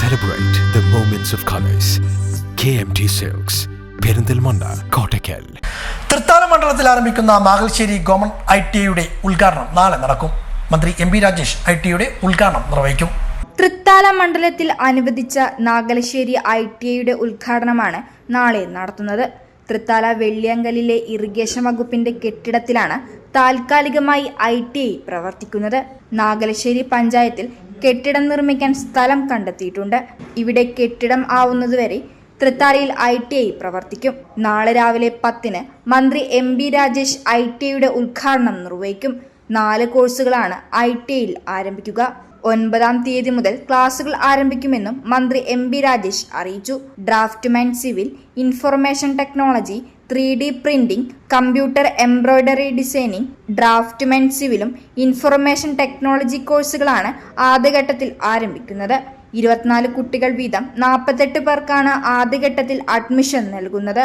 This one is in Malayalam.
Celebrate of colours K M T silks Perinthalmanna Kottakkal Thrithala മണ്ഡലത്തിൽ ആരംഭിക്കുന്ന നാഗൽശ്ശേരി ഗവൺമെന്റ് ഐ ടി ഐയുടെ ഉദ്ഘാടനം നാളെ നടക്കും. മന്ത്രി M P Rajesh I T ഐയുടെ ഉദ്ഘാടനം നിർവഹിക്കും. തൃത്താല മണ്ഡലത്തിൽ അനുവദിച്ച നാഗലശ്ശേരി ഐ ടി ഐയുടെ ഉദ്ഘാടനമാണ് നാളെ നടത്തുന്നത്. തൃത്താല വെള്ളിയങ്കലിലെ ഇറിഗേഷൻ വകുപ്പിന്റെ കെട്ടിടത്തിലാണ് താൽക്കാലികമായി ഐ ടി ഐ പ്രവർത്തിക്കുന്നത്. നാഗലശ്ശേരി പഞ്ചായത്തിൽ കെട്ടിടം നിർമ്മിക്കാൻ സ്ഥലം കണ്ടെത്തിയിട്ടുണ്ട്. ഇവിടെ കെട്ടിടം ആവുന്നതുവരെ തൃത്താലയിൽ ഐ ടി ഐ പ്രവർത്തിക്കും. നാളെ രാവിലെ പത്തിന് മന്ത്രി M B Rajesh I T ഐയുടെ ഉദ്ഘാടനം നിർവഹിക്കും. നാല് കോഴ്സുകളാണ് ഐ ടി ഐയിൽ ആരംഭിക്കുക. ഒൻപതാം തീയതി മുതൽ ക്ലാസുകൾ ആരംഭിക്കുമെന്നും മന്ത്രി എം ബി രാജേഷ് അറിയിച്ചു. Draftsman civil information technology three D printing computer embroidery designing draftsman സിവിലും information technology കോഴ്സുകളാണ് ആദ്യഘട്ടത്തിൽ ആരംഭിക്കുന്നത്. ഇരുപത്തിനാല് കുട്ടികൾ വീതം നാൽപ്പത്തെട്ട് പേർക്കാണ് ആദ്യഘട്ടത്തിൽ അഡ്മിഷൻ നൽകുന്നത്.